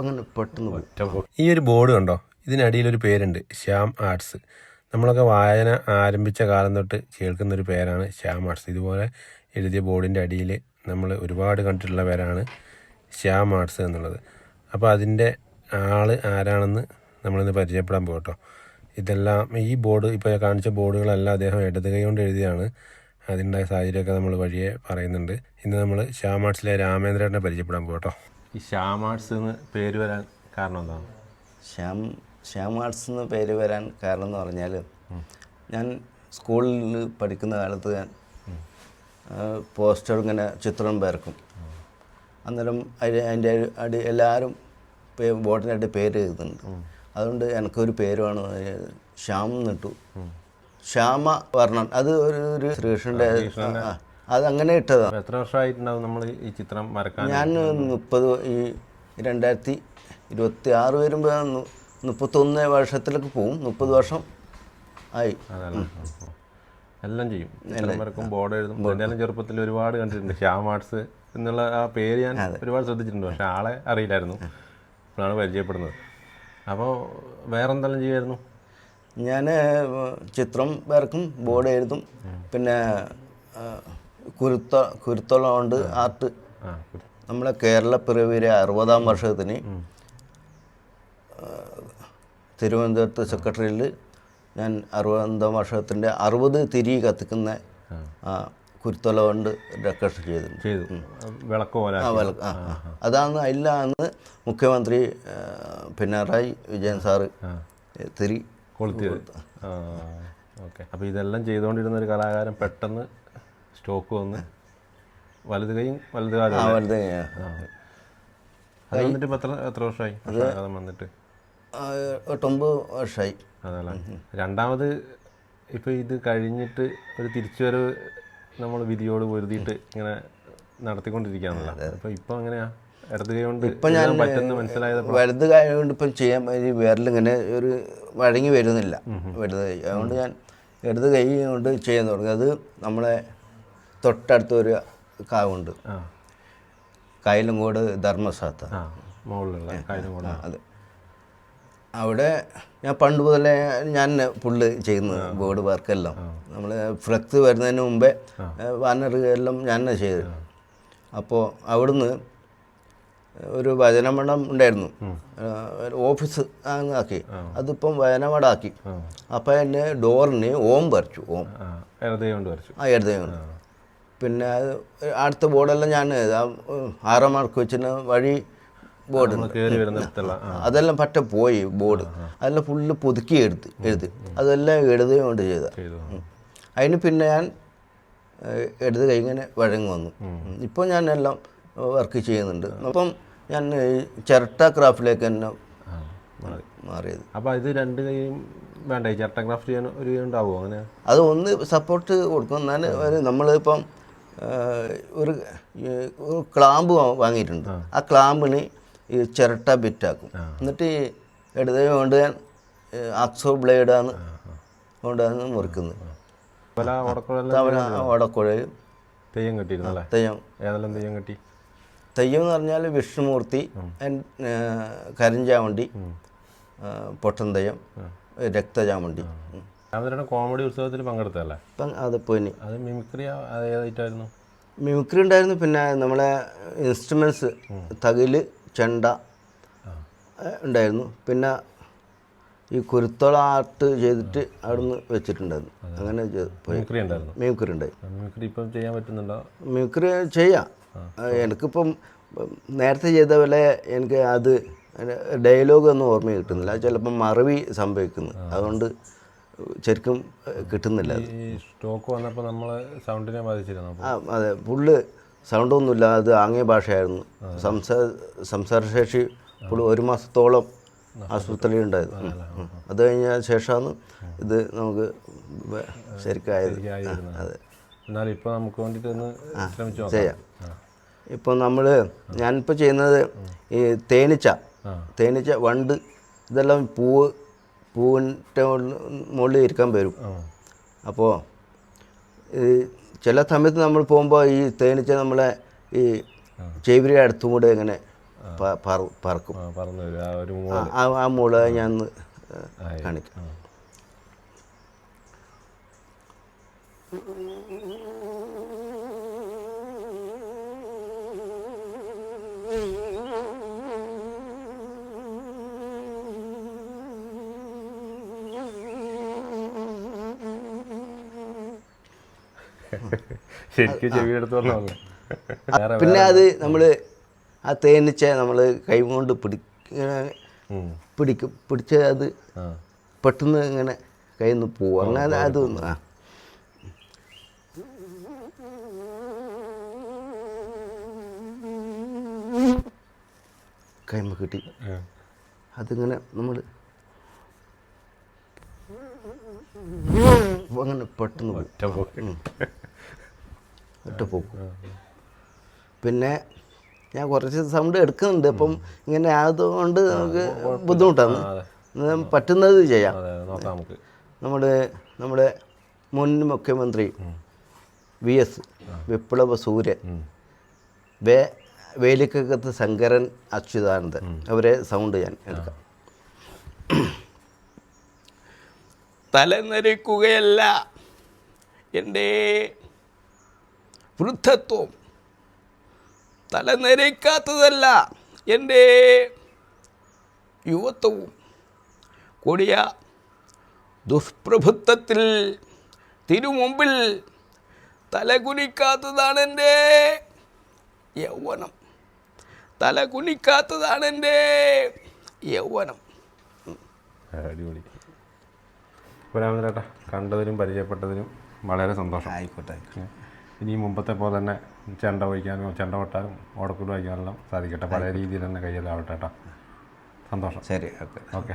അങ്ങനെ പെട്ടെന്ന് പോകും ഈ ഒരു ബോർഡ് കണ്ടോ? ഇതിനടിയിലൊരു പേരുണ്ട്. ശ്യാം ആർട്സ്. നമ്മളൊക്കെ വായന ആരംഭിച്ച കാലം തൊട്ട് കേൾക്കുന്ന ഒരു പേരാണ് ശ്യാം ആർട്സ്. ഇതുപോലെ എഴുതിയ ബോർഡിന്റെ അടിയിൽ നമ്മൾ ഒരുപാട് കണ്ടിട്ടുള്ള പേരാണ് ശ്യാം ആർട്സ് എന്നുള്ളത്. അപ്പോൾ അതിന്റെ ആൾ ആരാണെന്ന് നമ്മളിന്ന് പരിചയപ്പെടാൻ പോകട്ടോ ഇതെല്ലാം ഈ ബോർഡ് ഇപ്പോൾ കാണിച്ച ബോർഡുകളെല്ലാം അദ്ദേഹം ഇടത് കൈ കൊണ്ട് എഴുതിയാണ് അതിന്റെ സാഹചര്യമൊക്കെ നമ്മൾ വഴിയെ പറയുന്നുണ്ട്. ഇന്ന് നമ്മൾ ശ്യാം ആർട്സിലെ രാമേന്ദ്രനെ പരിചയപ്പെടാൻ പോകട്ടോ ഈ ശ്യാം ആർട്സ് എന്ന് പേര് വരാൻ കാരണം എന്താണ്? ശ്യാം ശ്യാം ആർട്സ് എന്ന് പേര് വരാൻ കാരണം എന്ന് പറഞ്ഞാൽ ഞാൻ സ്കൂളിൽ പഠിക്കുന്ന കാലത്ത് ഞാൻ പോസ്റ്റർ ഇങ്ങനെ ചിത്രം പേർക്കും അന്നേരം അതിന് അതിന്റെ അടി എല്ലാവരും ബോട്ടിനായിട്ട് പേര് എഴുതുന്നുണ്ട്. അതുകൊണ്ട് എനിക്കൊരു പേര് വേണം അതിന് ശ്യാം എന്നിട്ടു. ശ്യാമ വർണൻ. അത് ഒരു ഒരു ശ്രീകൃഷ്ണന്റെ അത് അങ്ങനെ ഇട്ടതാണ് എത്ര വർഷമായിട്ടുണ്ടാവും നമ്മൾ ഈ ചിത്രം വരക്കാൻ? ഞാൻ മുപ്പത് ഈ രണ്ടായിരത്തി ഇരുപത്തി ആറ് വരുമ്പോൾ മുപ്പത്തൊന്ന് വർഷത്തിലേക്ക് പോവും. മുപ്പത് വർഷം ആയി. എല്ലാം ചെയ്യും. എല്ലാം വരക്കും ബോർഡ് എഴുതും. എന്തായാലും ചെറുപ്പത്തിൽ ഒരുപാട് കണ്ടിട്ടുണ്ട്. ശ്യാം ആർട്സ് എന്നുള്ള ആ പേര് ഞാൻ ഒരുപാട് ശ്രദ്ധിച്ചിട്ടുണ്ട്. പക്ഷെ ആളെ അറിയില്ലായിരുന്നു. ഇപ്പോഴാണ് പരിചയപ്പെടുന്നത്. അപ്പോൾ വേറെ എന്തെല്ലാം ചെയ്യുമായിരുന്നു ഞാൻ ചിത്രം വരക്കും ബോർഡ് എഴുതും. പിന്നെ കുരുത്ത കുരുത്തോളം കൊണ്ട് ആർട്ട് നമ്മളെ കേരള പിറവിയിലെ അറുപതാം വർഷത്തിന് തിരുവനന്തപുരത്ത് സെക്രട്ടറിയിൽ ഞാൻ അറുപതാം വർഷത്തിന്റെ അറുപത് തിരി കത്തിക്കുന്ന കുരുത്തോല കൊണ്ട് ഡെക്കറേഷൻ ചെയ്തിട്ടുണ്ട്. അതാണ് അതിലാണ് മുഖ്യമന്ത്രി പിണറായി വിജയൻ സാറ് തിരി കൊളുത്തിയത്. ഓക്കെ. അപ്പോൾ ഇതെല്ലാം ചെയ്തുകൊണ്ടിരുന്ന ഒരു കലാകാരൻ പെട്ടെന്ന് സ്റ്റോക്ക് വന്ന്. വലത് കൈയും വലത് കാലും ആ? വലുത് അത് വന്നിട്ട് എത്ര എത്ര വർഷമായി? വന്നിട്ട്. ആ, എട്ടൊമ്പത് വർഷമായി അതല്ല? രണ്ടാമത് ഇപ്പൊ ഇത് കഴിഞ്ഞിട്ട് ഒരു തിരിച്ചുവരവ് നമ്മൾ വിധിയോട് പൊരുതിയിട്ട് ഇങ്ങനെ നടത്തിക്കൊണ്ടിരിക്കുകയാണല്ലോ. അപ്പോൾ ഇപ്പൊ അങ്ങനെയാ ഇടത് കൈ കൊണ്ട് ഞാൻ പറ്റുന്ന മനസ്സിലായത് വലുത് കാര്യം കൊണ്ട് ഇപ്പം ചെയ്യാൻ ഈ വിരലിങ്ങനെ ഒരു വഴങ്ങി വരുന്നില്ല. വലുത് കൈ. അതുകൊണ്ട് ഞാൻ ഇടത് കൈ കൊണ്ട് ചെയ്യാൻ തുടങ്ങി. അത് നമ്മളെ തൊട്ടടുത്ത ഒരു കാവുണ്ട്. ആ. ധർമ്മസാത്ത അതെ. അവിടെ ഞാൻ പണ്ട് മുതലേ ഞാൻ പുള്ള് ചെയ്യുന്നത് ബോർഡ് വർക്കെല്ലാം. നമ്മൾ ഫ്ലക്സ് വരുന്നതിന് മുമ്പേ ബാനർ എല്ലാം ഞാൻ തന്നെ ചെയ്ത് അപ്പോൾ അവിടുന്ന് ഒരു വചനമണ്ഡം ഉണ്ടായിരുന്നു. ഓഫീസ് ആക്കി. അതിപ്പം വചനമടാക്കി അപ്പം എന്റെ ഡോറിന് ഓം വരച്ചു ഓം. ആ ഇടത് കൊണ്ട് പിന്നെ അത് അടുത്ത ബോർഡെല്ലാം ഞാൻ ആറാം മാർക്ക് വെച്ചിന് വഴി ബോർഡ് അതെല്ലാം പറ്റ പോയി ബോർഡ്. അതെല്ലാം ഫുള്ള് പുതുക്കി എടുത്ത് എഴുതി അതെല്ലാം എഴുതുകയും കൊണ്ട് ചെയ്ത. അതിന് പിന്നെ ഞാൻ എഴുത് കഴിഞ്ഞ കൈ ഇങ്ങനെ വഴങ്ങി വന്നു. ഇപ്പോൾ ഞാൻ എല്ലാം വർക്ക് ചെയ്യുന്നുണ്ട്. അപ്പം ഞാൻ ചിരട്ട ക്രാഫ്റ്റിലേക്ക് തന്നെ മാറിയത്. അപ്പൊ ഇത് രണ്ട് കൈയും വേണ്ട ചിരട്ട ക്രാഫ്റ്റ് ചെയ്യാൻ ഒരു ഉണ്ടാവുമോ അങ്ങനെ? അത് ഒന്ന് സപ്പോർട്ട് കൊടുക്കും. എന്നാൽ നമ്മളിപ്പം ഒരു ക്ലാമ്പ് വാങ്ങിയിട്ടുണ്ട്. ആ. ക്ലാമ്പിന് ഈ ചിരട്ട ബിറ്റാക്കും. എന്നിട്ട് ഈ ഇടത് കൊണ്ട് ഞാൻ അക്സോ ബ്ലേഡാണ് കൊണ്ടാണ് മുറിക്കുന്നത്. ഓടക്കുഴയും തെയ്യം കെട്ടിയിരുന്നല്ലേ? തെയ്യം. ഏതെല്ലാം തെയ്യം കെട്ടി? തെയ്യം എന്ന് പറഞ്ഞാൽ വിഷ്ണുമൂർത്തി കരിഞ്ചാമണ്ടി പൊട്ടൻ തെയ്യം രക്തചാമണ്ടി. രാമചന്ദ്രൻ കോമഡി ഉത്സവത്തിൽ പങ്കെടുത്തല്ലേ അത് അത് മിമിക്രി ഏതായിട്ടായിരുന്നു? മിമിക്രി ഉണ്ടായിരുന്നു പിന്നെ നമ്മളെ ഇൻസ്ട്രുമെന്റ്സ് തകിൽ ചെണ്ട ഉണ്ടായിരുന്നു. പിന്നെ ഈ കുരുത്തോള ആർട്ട് ചെയ്തിട്ട് അവിടുന്ന് വെച്ചിട്ടുണ്ടായിരുന്നു. അങ്ങനെ മിമിക്രി ഉണ്ടായിരുന്നു? മിമിക്രി മിമിക്രി ഇപ്പം ചെയ്യാൻ പറ്റുന്നുണ്ടോ? മിമിക്രി ചെയ്യാം. എനിക്കിപ്പം നേരത്തെ ചെയ്ത പോലെ എനിക്ക് അത് ഡയലോഗ് ഒന്നും ഓർമ്മ കിട്ടുന്നില്ല. ചിലപ്പം മറവി സംഭവിക്കുന്നു. അതുകൊണ്ട് ശരിക്കും കിട്ടുന്നില്ല. സ്റ്റോക്ക് വന്നപ്പോൾ നമ്മൾ സൗണ്ടിനെ ബാധിച്ചിരുന്നു? ആ അതെ. ഫുള്ള് സൗണ്ടൊന്നുമില്ല. അത് ആംഗ്യ ഭാഷയായിരുന്നു. സംസാര സംസാരശേഷി ഫുള്ള് ഒരു മാസത്തോളം ആശുപത്രിയിൽ ഉണ്ടായത് ഉം, ഉം. അത് കഴിഞ്ഞ ശേഷമാണ് ഇത് നമുക്ക് ശരിക്കായത്. അതെ. എന്നാലും ഇപ്പോൾ നമുക്ക് വേണ്ടിയിട്ട് ഒന്ന് ശ്രമിച്ചു ചെയ്യാം. ഇപ്പോൾ നമ്മൾ ഞാനിപ്പോൾ ചെയ്യുന്നത് ഈ തേനീച്ച. തേനീച്ച വണ്ട് ഇതെല്ലാം പൂവ് പൂവിന്റെ മുകളിൽ ഇരിക്കാൻ വരും. അപ്പോൾ ഈ ചില സമയത്ത് നമ്മൾ പോകുമ്പോൾ ഈ തേനീച്ച നമ്മളെ ഈ ചെവിരി അടുത്തും കൂടെ ഇങ്ങനെ പറക്കും. ആ മുള ഞാൻ കാണിക്കാം. ശരിക്കും ചെവിയെടുത്തോളം പിന്നെ അത് നമ്മൾ ആ തേനീച്ച നമ്മൾ കൈകൊണ്ട് പിടി പിടിക്കും. പിടിച്ച അത് പെട്ടെന്ന് ഇങ്ങനെ കയ്യിൽ നിന്ന് പോവും. അങ്ങനെ അത് ആ. കൈമ കിട്ടി. അതിങ്ങനെ നമ്മൾ അങ്ങനെ പെട്ടെന്ന് പോകും ഒറ്റ പോകും പിന്നെ ഞാൻ കുറച്ച് സൗണ്ട് എടുക്കുന്നുണ്ട്. അപ്പം ഇങ്ങനെ ആയതുകൊണ്ട് നമുക്ക് ബുദ്ധിമുട്ടാണ്. പറ്റുന്നത് ചെയ്യാം. നമ്മുടെ നമ്മുടെ മുൻ മുഖ്യമന്ത്രി വി എസ് വിപ്ലവ സൂര്യൻ. വേ വേലിക്കകത്ത് ശങ്കരൻ അച്യുതാനന്ദൻ. അവരെ സൗണ്ട് ഞാൻ എടുക്കാം. തലനരിക്കുകയല്ല. എന്റെ വൃദ്ധത്വം തലനരിക്കാത്തതല്ല എന്റെ യുവത്വവും കൊടിയ ദുഷ്പ്രഭുത്വത്തിൽ തിരുമുമ്പിൽ തലകുനിക്കാത്തതാണ് എന്റെ യൗവനം. തലകുനിക്കാത്തതാണ് എന്റെ യൗവനം. അടിപൊളി. പുരാമന്തരേട്ടാ കണ്ടതിനും പരിചയപ്പെട്ടതിനും വളരെ സന്തോഷം. ആയിക്കോട്ടെ ഇനി മുമ്പത്തെ പോലെ തന്നെ ചെണ്ട ഒഴിക്കാനും ചെണ്ട കൊട്ടാനും ഓടക്കുടി വയ്ക്കാനെല്ലാം സാധിക്കട്ടെ. പല രീതിയിൽ തന്നെ കയ്യിലാവട്ടെ കേട്ടോ സന്തോഷം. ശരി ഓക്കെ. ഓക്കെ.